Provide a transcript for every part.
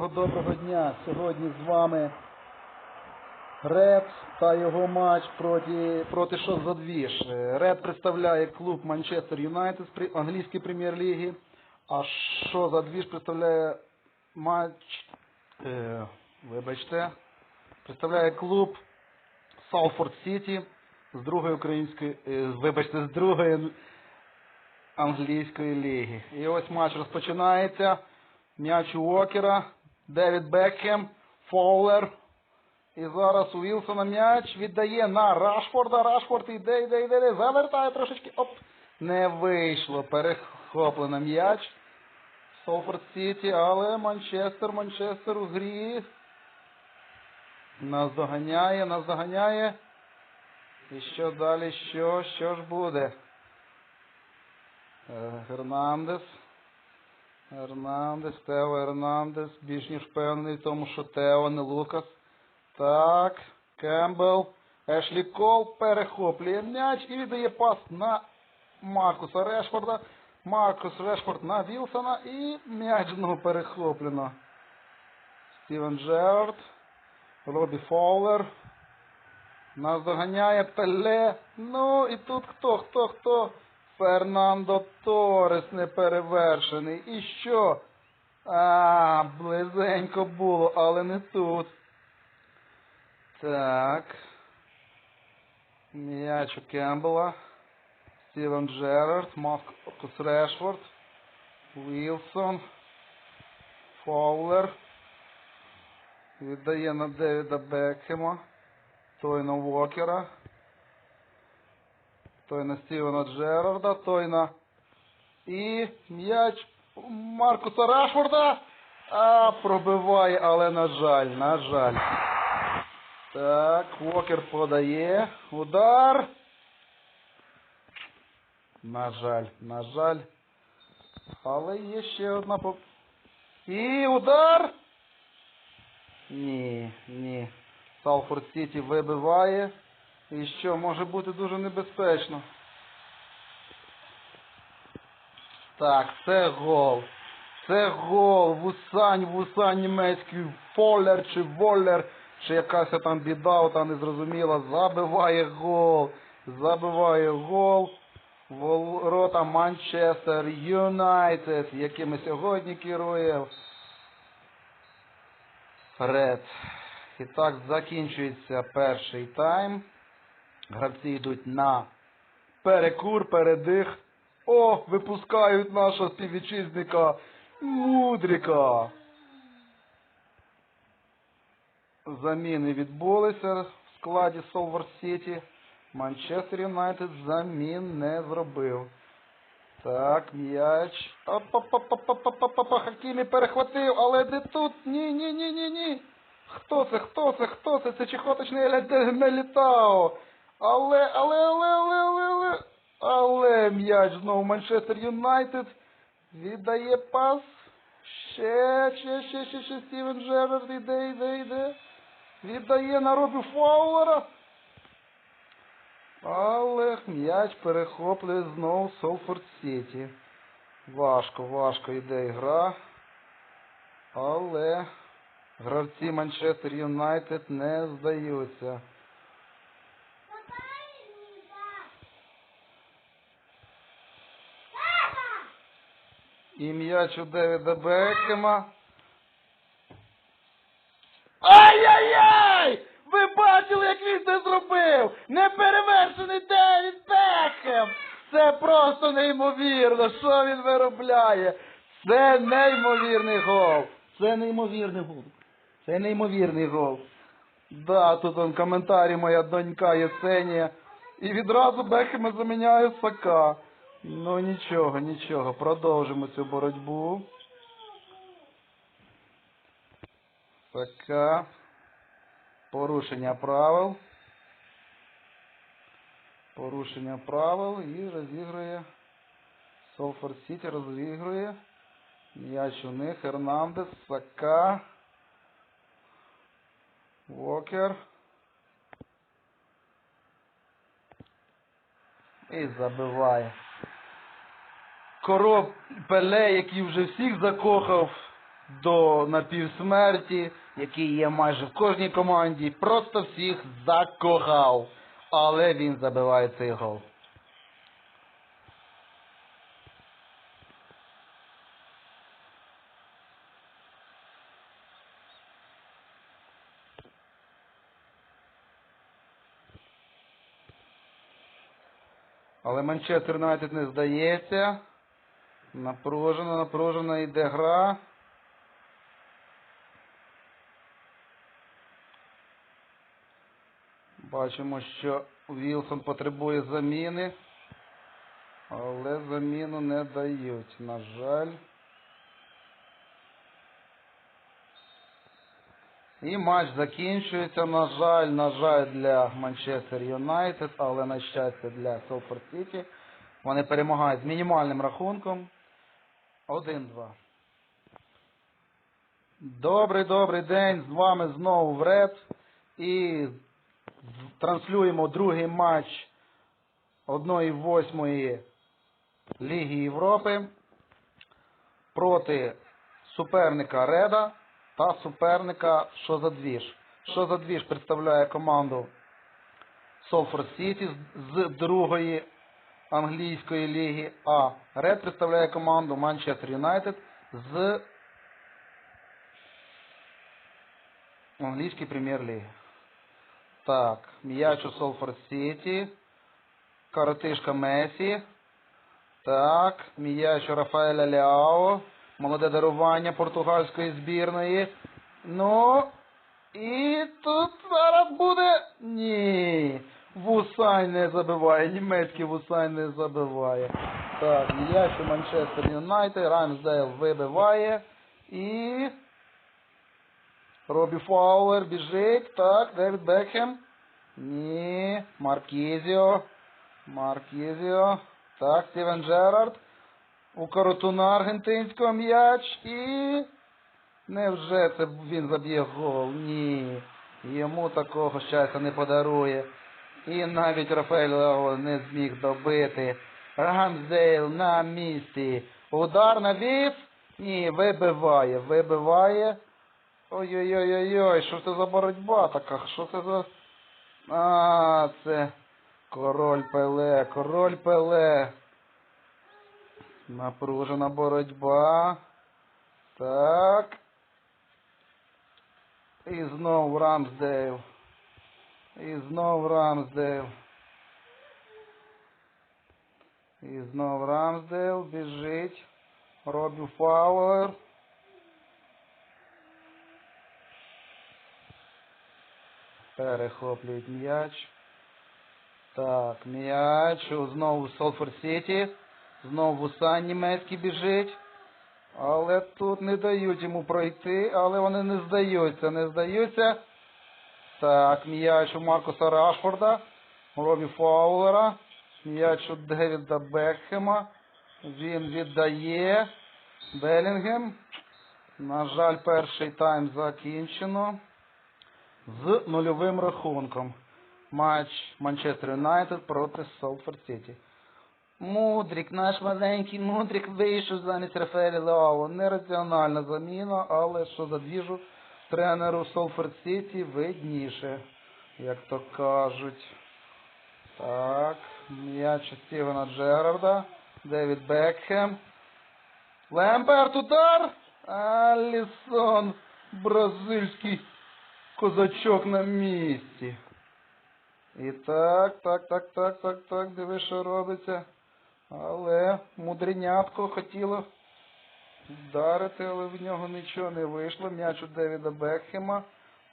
доброго дня. Сьогодні з вами Ред та його матч проти, проти що за двіж. Е, Ред представляє клуб Манчестер Юнайтед з англійської прем'єр-ліги. А що за двіж представляє матч. Е, вибачте. Представляє клуб Салфорд Сіті з другої української. е, вибачте, з другої англійської ліги. І ось матч розпочинається. М'яч у Уокера, Девід Бекхем, Фоулер. І зараз у Вілсона м'яч віддає на Рашфорда. Рашфорд іде, йде, йде, йде, завертає трошечки. Оп. Не вийшло. Перехоплено м'яч. Солфорд Сіті, але Манчестер, Манчестер у грі. Нас доганяє, нас доганяє. І що далі? Що? Що ж буде? Е, Гернандес. Гернандес, Тео Гернандес. Більш ніж впевнений тому, що Тео, не Лукас. Так. Кембл. Ешлі Кол перехоплює м'яч і віддає пас на Маркуса Решфорда. Маркус Решфорд на Вілсона і м'яч знову перехоплено. Стівен Джерард. Робі Фоулер. Нас доганяє Пеле. Ну і тут хто, хто, хто? Фернандо Торес неперевершений. І що? А, близенько було, але не тут. Так. М'яч у Кембела. Стівен Джерард, Маркус Решфорд, Вілсон, Фоулер. Віддає на Девіда Бекхема. Той на Уокера. Той на Стівена Джерарда, той на. І м'яч Маркуса Рашфорда. А, пробиває, але на жаль, на жаль. Так, Уокер подає. Удар. На жаль, на жаль. Але є ще одна по. І удар. Ні, ні. Салфорд Сіті вибиває. І що, може бути дуже небезпечно. Так, це гол. Це гол. Вусань, вусань німецький. Фоллер чи Воллер, чи якась там біда, там незрозуміла. Забиває гол. Забиває гол. Ворота Манчестер Юнайтед, якими сьогодні керує Фред. І так закінчується перший тайм. Гравці йдуть на перекур, передих. О, випускають нашого співвітчизника Мудріка. Заміни відбулися в складі Солвард Сіті. Манчестер Юнайтед замін не зробив. Так, м'яч. Опа-па-па-па-па-па-па. Хакімі перехватив, але де тут? Ні, ні, ні, ні, ні. Хто це? Хто це? Хто це? Це чехоточний Мелітао. Але, але, але, але, але, але. Але м'яч знову Манчестер Юнайтед. Віддає пас. Ще, ще, ще, ще, ще Стівен Джерард іде, іде, іде. Віддає на Робі Фаулера. Але м'яч перехоплює знову Солфорд Сіті. Важко, важко йде гра. Але гравці Манчестер Юнайтед не здаються. І м'яч у Девіда Бекхема. Ай-яй-яй! Ви бачили, як він це зробив? Неперевершений Девід Бекхем! Це просто неймовірно! Що він виробляє? Це неймовірний гол! Це неймовірний гол. Це неймовірний гол. Да, тут он коментарі моя донька Єсенія. І відразу Бекхема заміняє Сака. Ну нічого, нічого. Продовжимо цю боротьбу. Сака. Порушення правил. Порушення правил і розігрує. Солфорд Сіті розігрує. М'яч у них. Ернандес, Сака. Вокер. І забиває. Коров Пеле, який вже всіх закохав до напівсмерті, який є майже в кожній команді, просто всіх закохав. Але він забиває цей гол. Але Манчестер Юнайтед не здається. Напружена, напружена йде гра. Бачимо, що Вілсон потребує заміни, але заміну не дають, на жаль. І матч закінчується, на жаль, на жаль, для Манчестер Юнайтед, але на щастя для Солфорд Сіті. Вони перемагають з мінімальним рахунком. 1-2. Добрий, добрий день. З вами знову Вред. І транслюємо другий матч 1-8 Ліги Європи проти суперника Реда та суперника Що за двіж. Що за двіж представляє команду Солфорд Сіті з другої англійської ліги, а Ред представляє команду Манчестер Юнайтед з англійської прем'єр-ліги. Так, м'яч у Солфорд Сіті. Коротишка Месі. Так, м'яч у Рафаеля Ляо. Молоде дарування португальської збірної. Ну, і тут зараз буде. Ні. Вусай не забиває. Німецький Вусай не забиває. Так, м'яч у Манчестер Юнайтед. Рамсдейл вибиває. І. Робі Фаулер біжить. Так, Девід Бекхем. Ні. Маркізіо. Маркізіо. Так, Стівен Джерард. У коротуна аргентинського м'яч. І. Невже це він заб'є гол? Ні. Йому такого щастя не подарує. І навіть Рафаель не зміг добити. Рамсдейл на місці. Удар навіс. Ні, вибиває, вибиває. Ой-ой-ой-ой, що це за боротьба така? Що це за. А, це король Пеле, король Пеле. Напружена боротьба. Так. І знов Рамсдейл. І знов Рамсдейл. І знов Рамсдейл біжить. Робі Фауер. Перехоплюють м'яч. Так, м'яч. Знову Солфорд Сіті. Знову Сан німецький біжить. Але тут не дають йому пройти, але вони не здаються, не здаються. Так, м'яч у Маркуса Рашфорда, Робі Фаулера, м'яч у Девіда Бекхема. Він віддає. Белінгем. На жаль, перший тайм закінчено. З нульовим рахунком. Матч Манчестер Юнайтед проти Солфорд Сіті. Мудрик, наш маленький Мудрик вийшов замість Рафаеля Леау. Нераціональна заміна, але що за двіжу тренеру Солфорд Сіті видніше, як то кажуть. Так, м'яч Стівена Джерарда, Девід Бекхем. Лемперт удар. Алісон, бразильський козачок на місці. І так, так, так, так, так, так, диви, що робиться. Але мудренятко хотіло вдарити, але в нього нічого не вийшло. М'яч у Девіда Бекхема,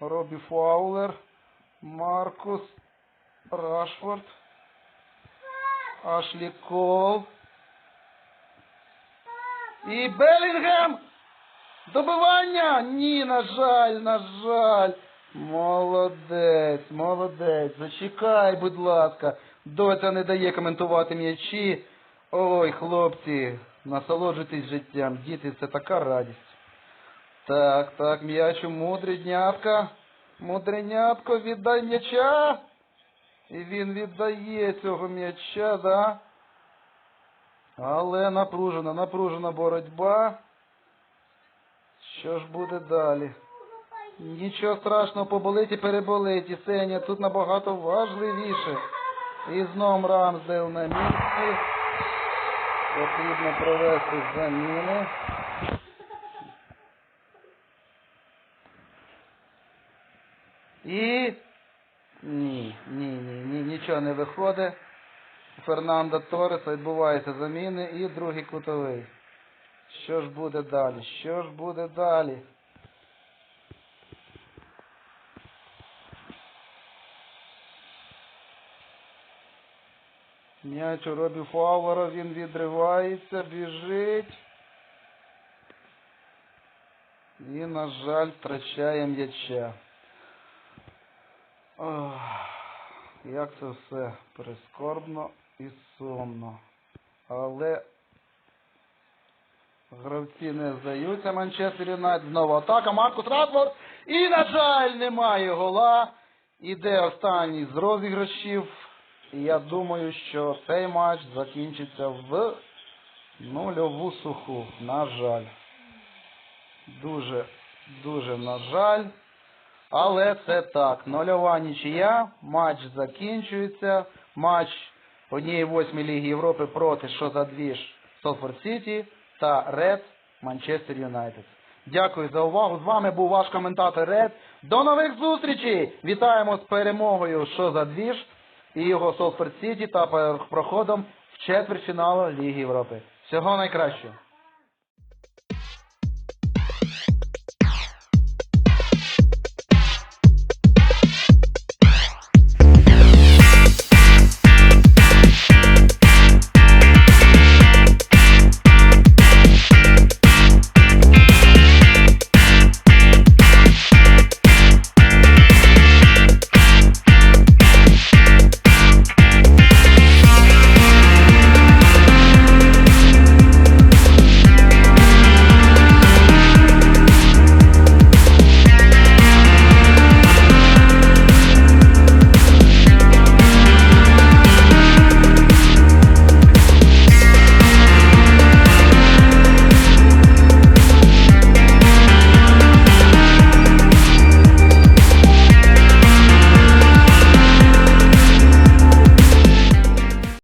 Робі Фаулер, Маркус Рашфорд, Ашлі Кол. І Белінгем! Добивання! Ні, на жаль, на жаль. Молодець, молодець. Зачекай, будь ласка. Доця не дає коментувати м'ячі. Ой, хлопці, насолоджуйтесь життям. Діти, це така радість. Так, так, м'яч у мудренятка. Мудренятко, віддай м'яча. І він віддає цього м'яча, да? Але напружена, напружена боротьба. Що ж буде далі? Нічого страшного, поболить і переболить. І Сеня тут набагато важливіше. І знов Рамсдейл на місці. Потрібно провести заміни. І ні, ні, ні, ні, нічого не виходить. Фернандо Торреса відбуваються заміни і другий кутовий. Що ж буде далі? Що ж буде далі? М'яч у Робі Фауера, він відривається, біжить. І, на жаль, втрачає м'яча. Ох, як це все прискорбно і сумно. Але гравці не здаються. Манчестер Юнайтед знову атака. Маркус Радфорд. І, на жаль, немає гола. Іде останній з розіграшів. І я думаю, що цей матч закінчиться в нульову суху. На жаль. Дуже, дуже на жаль. Але це так. Нульова нічия. Матч закінчується. Матч однієї восьмої Ліги Європи проти що за двіж Солфорд Сіті та Ред Манчестер Юнайтед. Дякую за увагу. З вами був ваш коментатор Ред. До нових зустрічей! Вітаємо з перемогою що за двіж і його Солфорд Сіті та проходом в четвертьфінал Ліги Європи. Всього найкращого!